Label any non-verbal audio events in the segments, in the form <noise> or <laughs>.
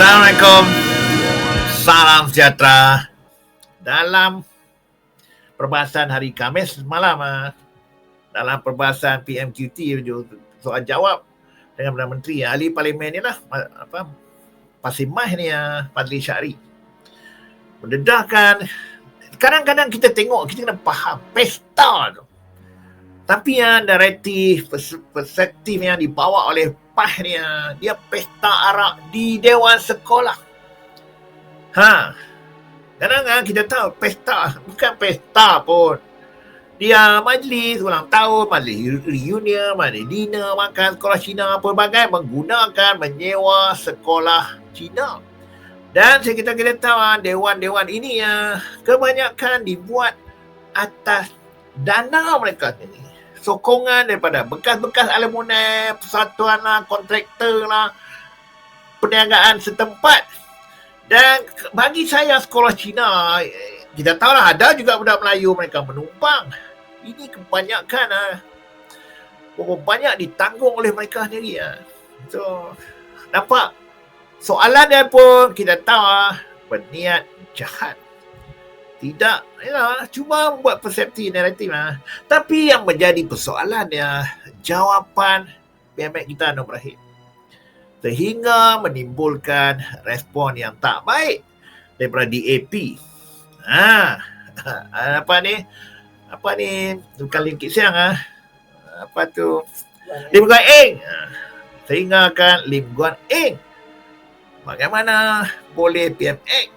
Assalamualaikum. Salam sejahtera. Dalam perbahasan hari Khamis malam ah, dalam perbahasan PMQT soal jawab dengan Perdana Menteri ahli parlimen ni lah apa Pasimah ni ah, Fadli Syari mendedahkan kadang-kadang kita tengok kita kena faham pesta tu tapi yang pers- perspektif yang dibawa oleh Ah, dia pesta arak di dewan sekolah ha kadang-kadang kita tahu pesta bukan pesta pun dia majlis ulang tahun, majlis reunion, majlis dinner, makan sekolah Cina, pelbagai menggunakan menyewa sekolah Cina. Dan kita kita tahu ah, dewan-dewan ini ya kebanyakan dibuat atas dana mereka sendiri. Sokongan daripada bekas-bekas alumni, persatuan lah, kontraktor lah, perniagaan setempat. Dan bagi saya sekolah Cina, kita tahu lah ada juga budak Melayu mereka menumpang ini kebanyakan ah berapa banyak ditanggung oleh mereka sendiri ah. So nampak soalan dia pun kita tahu ah berniat jahat. Tidak, ya, cuma membuat persepsi naratif ah. Tapi yang menjadi persoalan dia jawapan BMX kita Anwar Ibrahim. Sehingga menimbulkan respon yang tak baik daripada DAP. Ha, <laughs> apa ni? apa ni bukan Lim Kit Siang ah. Apa tu? Lim Guan Eng. Ah, Sehingga kan Lim Guan Eng. Bagaimana boleh PMX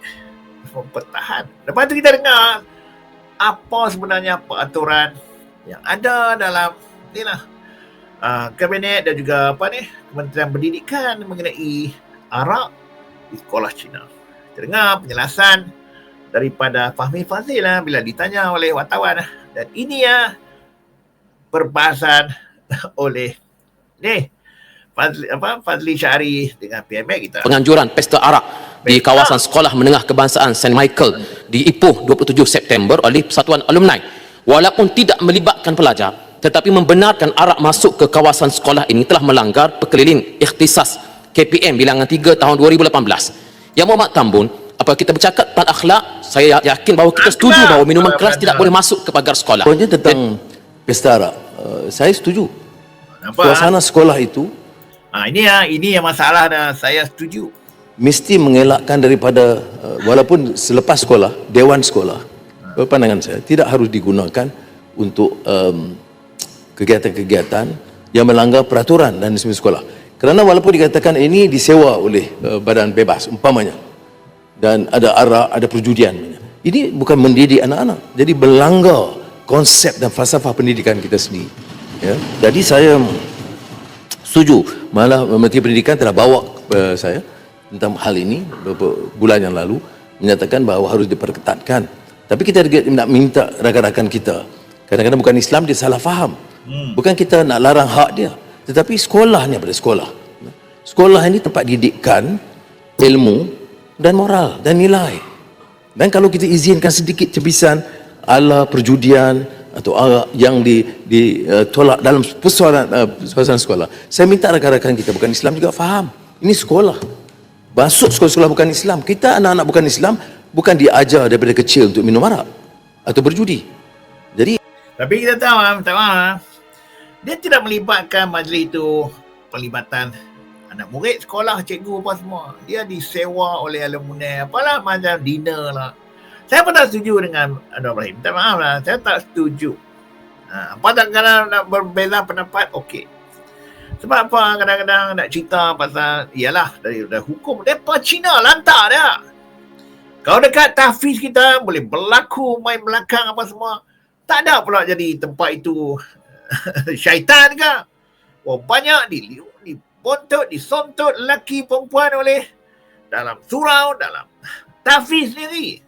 mempertahan? Lepas tu kita dengar apa sebenarnya peraturan yang ada dalam ni lah uh, kabinet dan juga apa ni Kementerian Pendidikan mengenai arak di sekolah Cina. Kita dengar penjelasan daripada Fahmi Fazil lah bila ditanya oleh wartawan lah. Dan ini ya perbahasan <laughs> oleh ni Fazli, apa, Fazli Syari dengan PMX kita. penganjuran pesta arak di kawasan Sekolah Menengah Kebangsaan St. Michael di Ipoh 27 September oleh Persatuan Alumni. Walaupun tidak melibatkan pelajar, tetapi membenarkan arak masuk ke kawasan sekolah ini telah melanggar perkeliling ikhtisas KPM bilangan 3 tahun 2018. Yang Muhammad Tambun, apa kita bercakap tentang akhlak, saya yakin bahawa kita setuju bahawa minuman keras tidak boleh masuk ke pagar sekolah. Poinnya tentang pesta arak. Uh, saya setuju. Nampak? Suasana sekolah itu Ha, ini ya, ini yang masalah dah. Saya setuju. Mesti mengelakkan daripada uh, walaupun selepas sekolah, dewan sekolah. Pandangan saya tidak harus digunakan untuk um, kegiatan-kegiatan yang melanggar peraturan dan disiplin sekolah. Kerana walaupun dikatakan ini disewa oleh uh, badan bebas umpamanya dan ada arak, ada perjudian. Ini bukan mendidik anak-anak. Jadi melanggar konsep dan falsafah pendidikan kita sendiri. Ya. Jadi saya setuju. Malah Menteri Pendidikan telah bawa kepada saya tentang hal ini beberapa bulan yang lalu menyatakan bahawa harus diperketatkan. Tapi kita nak minta rakan-rakan kita. Kadang-kadang bukan Islam dia salah faham. Bukan kita nak larang hak dia, tetapi sekolah ni pada sekolah. Sekolah ini tempat didikan ilmu dan moral dan nilai. Dan kalau kita izinkan sedikit cebisan ala perjudian atau arak yang di ditolak dalam persoalan uh, suasana sekolah. Saya minta rakan-rakan kita bukan Islam juga faham. Ini sekolah. Masuk sekolah-sekolah bukan Islam. Kita anak-anak bukan Islam bukan diajar daripada kecil untuk minum arak atau berjudi. Jadi Tapi kita tahu, ah, maaf. ah, Dia tidak melibatkan majlis itu pelibatan anak murid sekolah, cikgu apa semua. Dia disewa oleh alumni. Apalah macam dinner lah. Saya pun tak setuju dengan Anwar Ibrahim. Minta maaf lah. Saya tak setuju. Ha, apa tak kadang nak berbeza pendapat, okey. Sebab apa kadang-kadang nak cerita pasal, ialah dari, dari hukum. Mereka Cina lantar dia. Kau dekat tahfiz kita boleh berlaku main belakang apa semua. Tak ada pula jadi tempat itu <laughs> syaitan ke. Oh, banyak di dibontot, disontot lelaki perempuan oleh dalam surau, dalam tahfiz sendiri.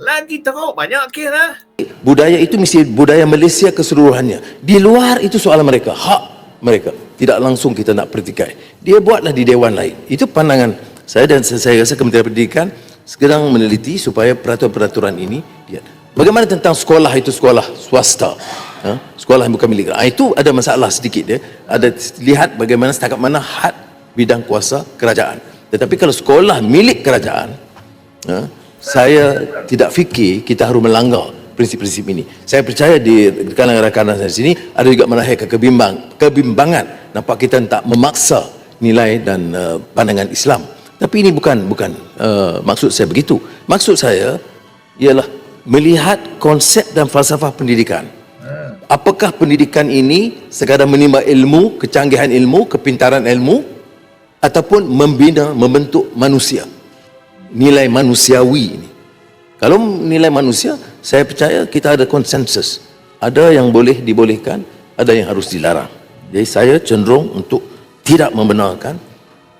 Lagi teruk banyak kes lah. budaya itu mesti budaya Malaysia keseluruhannya. Di luar itu soalan mereka, hak mereka. Tidak langsung kita nak pertikai. Dia buatlah di dewan lain. Itu pandangan saya dan saya rasa Kementerian Pendidikan sedang meneliti supaya peraturan-peraturan ini dia. Bagaimana tentang sekolah itu sekolah swasta? Ha? Sekolah yang bukan milik. Ha, itu ada masalah sedikit ya. Ada lihat bagaimana setakat mana had bidang kuasa kerajaan. Tetapi kalau sekolah milik kerajaan, ha, saya tidak fikir kita harus melanggar prinsip-prinsip ini. Saya percaya di kalangan rakan-rakan saya sini ada juga melahirkan kebimbang, kebimbangan. Nampak kita tak memaksa nilai dan uh, pandangan Islam. Tapi ini bukan bukan uh, maksud saya begitu. Maksud saya ialah melihat konsep dan falsafah pendidikan. Apakah pendidikan ini sekadar menimba ilmu, kecanggihan ilmu, kepintaran ilmu ataupun membina, membentuk manusia. Nilai manusiawi ini. Kalau nilai manusia, saya percaya kita ada konsensus. Ada yang boleh dibolehkan, ada yang harus dilarang. Jadi saya cenderung untuk tidak membenarkan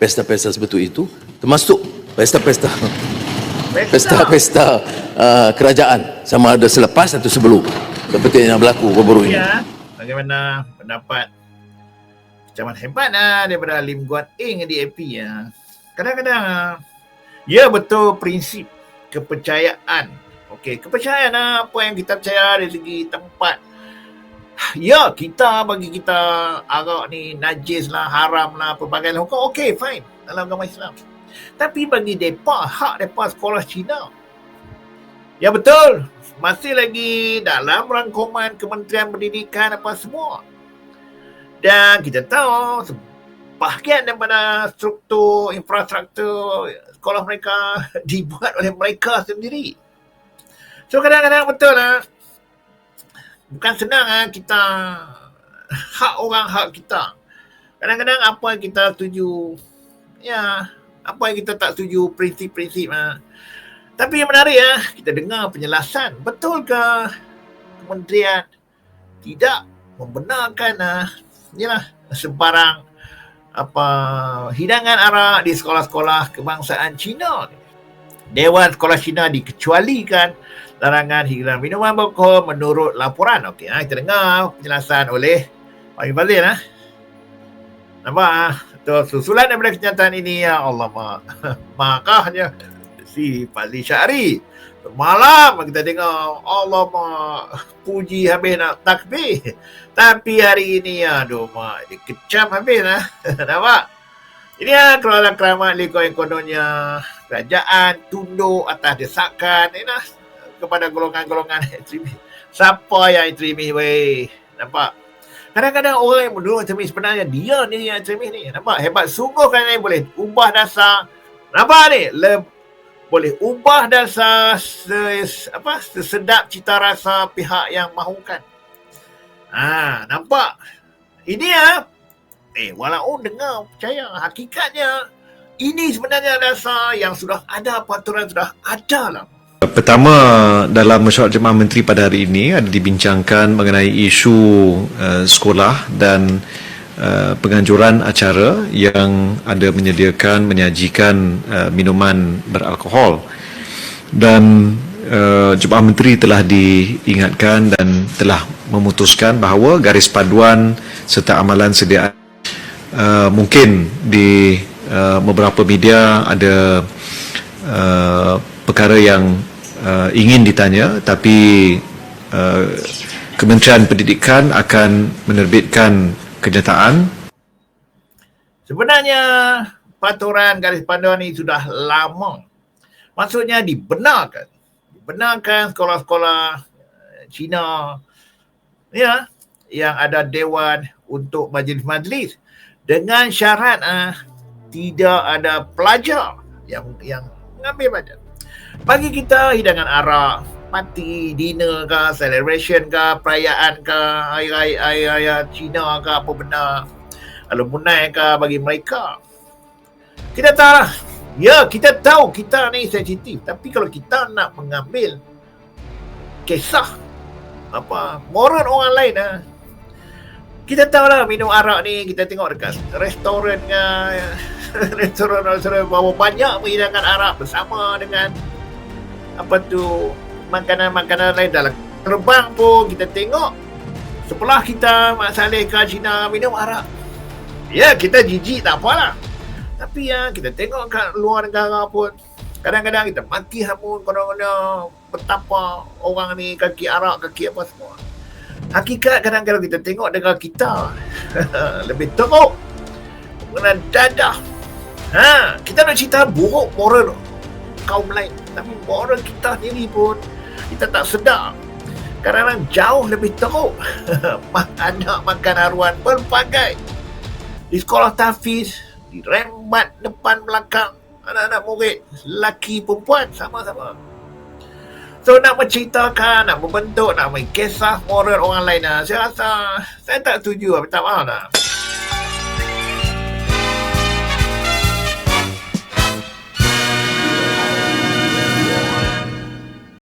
pesta-pesta seperti itu, termasuk pesta-pesta pesta-pesta uh, kerajaan sama ada selepas atau sebelum seperti yang berlaku baru-baru ini. Ya, bagaimana pendapat Camat hebat lah daripada Lim Guat Eng di AP ya. Kadang-kadang ya betul prinsip kepercayaan. Okey, kepercayaan lah apa yang kita percaya dari segi tempat. Ya, kita bagi kita arak ni najis lah, haram lah, pelbagai hukum. Okey, fine dalam agama Islam. Tapi bagi depa, hak depa sekolah Cina. Ya betul. Masih lagi dalam rangkuman Kementerian Pendidikan apa semua. Dan kita tahu bahagian daripada struktur infrastruktur sekolah mereka <laughs> dibuat oleh mereka sendiri. So kadang-kadang betul lah. Bukan senang lah kita hak orang hak kita. Kadang-kadang apa yang kita setuju ya apa yang kita tak setuju prinsip-prinsip lah. Tapi yang menarik ya, kita dengar penjelasan. Betul ke kementerian tidak membenarkan ah yalah sebarang apa hidangan arak di sekolah-sekolah kebangsaan Cina. Dewan Sekolah Cina dikecualikan larangan hidangan minuman beralkohol menurut laporan. Okey, ha, kita dengar penjelasan oleh Pak Fazil. Ha? Nampak? Ha? susulan daripada kenyataan ini, ya Allah, mak. <laughs> makahnya si Fazil Syari. Malam kita dengar Allah mak puji habis nak takbir. Tapi hari ini aduh mak dia kecam habis lah. <laughs> Nampak? Ini ya keluaran keramat liko yang kononnya kerajaan tunduk atas desakan ini lah kepada golongan-golongan ekstremis. Siapa yang ekstremis weh? Nampak? Kadang-kadang orang yang menurut ekstremis sebenarnya dia ni yang ekstremis ni. Nampak? Hebat sungguh yang boleh ubah dasar. Nampak ni? Le- boleh ubah dan apa sesedap cita rasa pihak yang mahukan. Ha, nampak? Ini ya. Eh, walaupun dengar percaya hakikatnya ini sebenarnya dasar yang sudah ada peraturan sudah ada lah. Pertama dalam mesyuarat jemaah menteri pada hari ini ada dibincangkan mengenai isu uh, sekolah dan Uh, penganjuran acara yang ada menyediakan menyajikan uh, minuman beralkohol. Dan uh, jemaah menteri telah diingatkan dan telah memutuskan bahawa garis paduan serta amalan sedia uh, mungkin di uh, beberapa media ada uh, perkara yang uh, ingin ditanya tapi uh, Kementerian Pendidikan akan menerbitkan kenyataan? Sebenarnya peraturan garis panduan ini sudah lama. Maksudnya dibenarkan. Dibenarkan sekolah-sekolah eh, Cina ya yang ada dewan untuk majlis-majlis dengan syarat ah tidak ada pelajar yang yang mengambil pelajar. Bagi kita hidangan arak, parti, dinner ke, celebration ke, perayaan ke, raya Cina ke, apa benda, alumni ke bagi mereka. Kita tahu lah. Ya, kita tahu kita ni sensitif. Tapi kalau kita nak mengambil kisah apa moral orang lain lah. Kita tahu lah minum arak ni kita tengok dekat restoran ke <laughs> restoran-restoran bawa banyak menghidangan arak bersama dengan apa tu makanan-makanan lain dalam terbang pun kita tengok sebelah kita Mak Saleh ke Cina minum arak. Ya, kita jijik tak apalah. Tapi ya, kita tengok kat luar negara pun kadang-kadang kita maki hamun kadang-kadang betapa orang ni kaki arak, kaki apa semua. Hakikat kadang-kadang kita tengok dengan kita <laughs> lebih teruk mengenai dadah Ha, kita nak cerita buruk moral kaum lain. Tapi moral kita sendiri pun kita tak sedar. Kadang-kadang jauh lebih teruk. <laughs> Anak makan haruan pelbagai. Di sekolah tafiz, di rembat depan belakang. Anak-anak murid, lelaki perempuan sama-sama. So nak menceritakan, nak membentuk, nak main kisah moral orang lain lah. Saya rasa saya tak setuju lah, minta maaf lah.